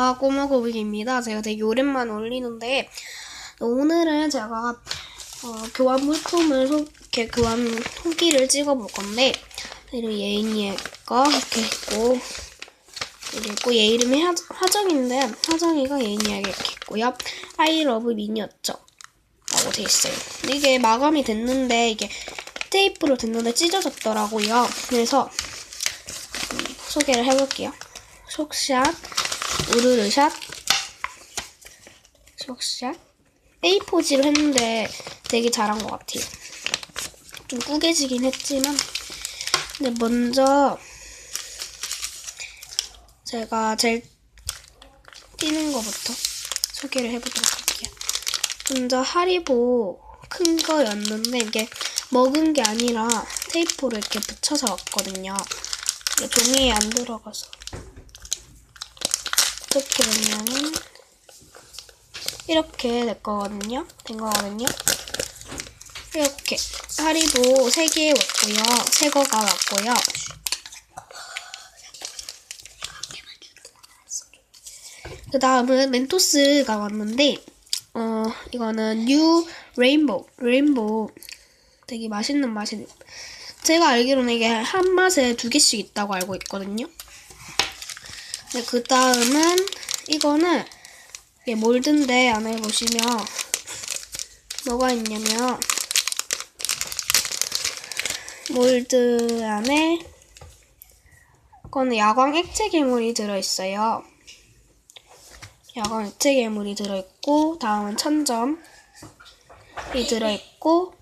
아, 꼬마거북입니다. 제가 되게 오랜만에 올리는데, 오늘은 제가, 어, 교환 물품을, 소, 이렇게 교환 후기를 찍어볼 건데, 이름 예인이가 이렇게 있고, 그리고 얘 이름이 하, 하정인데, 하정이가 예인이에게 이렇게 있고요. I love 미니어처. 라고 돼 있어요. 이게 마감이 됐는데, 이게 테이프로 됐는데 찢어졌더라고요. 그래서, 음, 소개를 해볼게요. 속샷, 우르르 샷, 속샷. A4지로 했는데 되게 잘한 것 같아요. 좀 꾸겨지긴 했지만. 근데 먼저 제가 제일 띄는 거부터 소개를 해보도록 할게요. 먼저 하리보 큰 거였는데 이게 먹은 게 아니라 테이프로 이렇게 붙여서 왔거든요. 종이에 안 들어가서. 이렇게 되면은 이렇게 될 거거든요. 된 거거든요. 이렇게 하리보 3개 왔고요. 새 거가 왔고요. 그 다음은 멘토스가 왔는데 어 이거는 뉴 레인보우 레인보우 되게 맛있는 맛이 제가 알기로는 이게 한 맛에 두 개씩 있다고 알고 있거든요. 네, 그 다음은 이거는 이게 몰드인데 안에 보시면 뭐가 있냐면 몰드 안에 이거는 야광 액체 괴물이 들어있어요. 야광 액체 괴물이 들어있고 다음은 천점이 들어있고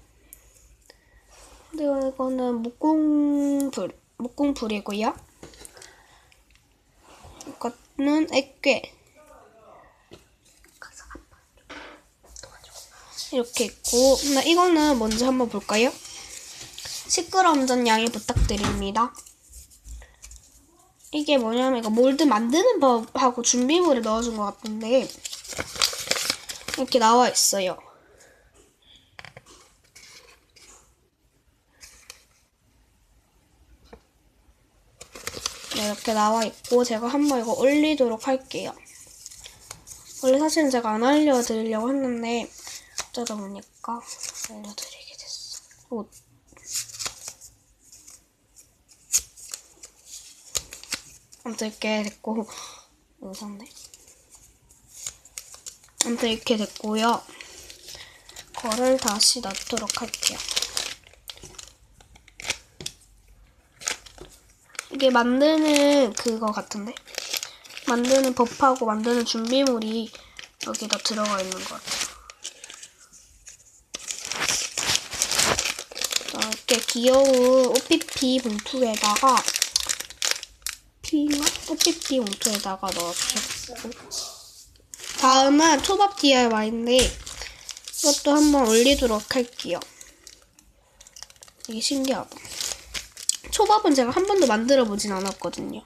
그리고 이거는 목공불 목공불이고요. 이거는 액괴 이렇게 있고 근데 이거는 먼저 한번 볼까요? 시끄러움 전 양해 부탁드립니다. 이게 뭐냐면 이거 몰드 만드는 법하고 준비물을 넣어준 것 같은데 이렇게 나와 있어요. 네, 이렇게 나와 있고 제가 한번 이거 올리도록 할게요. 원래 사실은 제가 안 알려드리려고 했는데 어쩌다 보니까 알려드리게 됐어. 오. 아무튼 이렇게 됐고 영상네. 아무튼 이렇게 됐고요. 거를 다시 넣도록 할게요. 이게 만드는 그거 같은데? 만드는 법하고 만드는 준비물이 여기다 들어가 있는 것 같아요. 자, 이렇게 귀여운 OPP 봉투에다가 피인가? OPP 봉투에다가 넣어주셨고 다음은 초밥 DIY인데 이것도 한번 올리도록 할게요. 되게 신기하다. 초밥은 제가 한 번도 만들어 보진 않았거든요.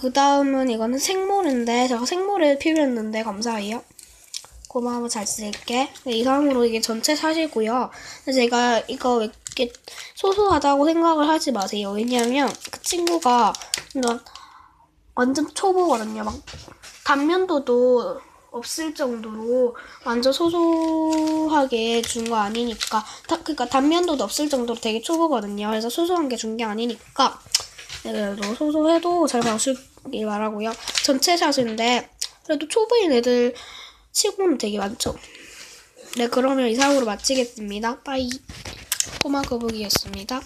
그 다음은 이거는 생모래인데 제가 생모래 필요했는데 감사해요. 고마워 잘 쓸게. 네, 이상으로 이게 전체 샷이고요. 제가 이거 왜 이렇게 소소하다고 생각을 하지 마세요. 왜냐면 그 친구가 완전 초보거든요. 막 단면도도 없을 정도로 완전 소소하게 준 거 아니니까 다, 그러니까 단면도도 없을 정도로 되게 초보거든요. 그래서 소소한 게 준 게 아니니까 네, 그래도 소소해도 잘 봐주길 바라고요. 전체 샷인데 그래도 초보인 애들 치고는 되게 많죠. 네 그러면 이상으로 마치겠습니다. 빠이 꼬마 거북이였습니다.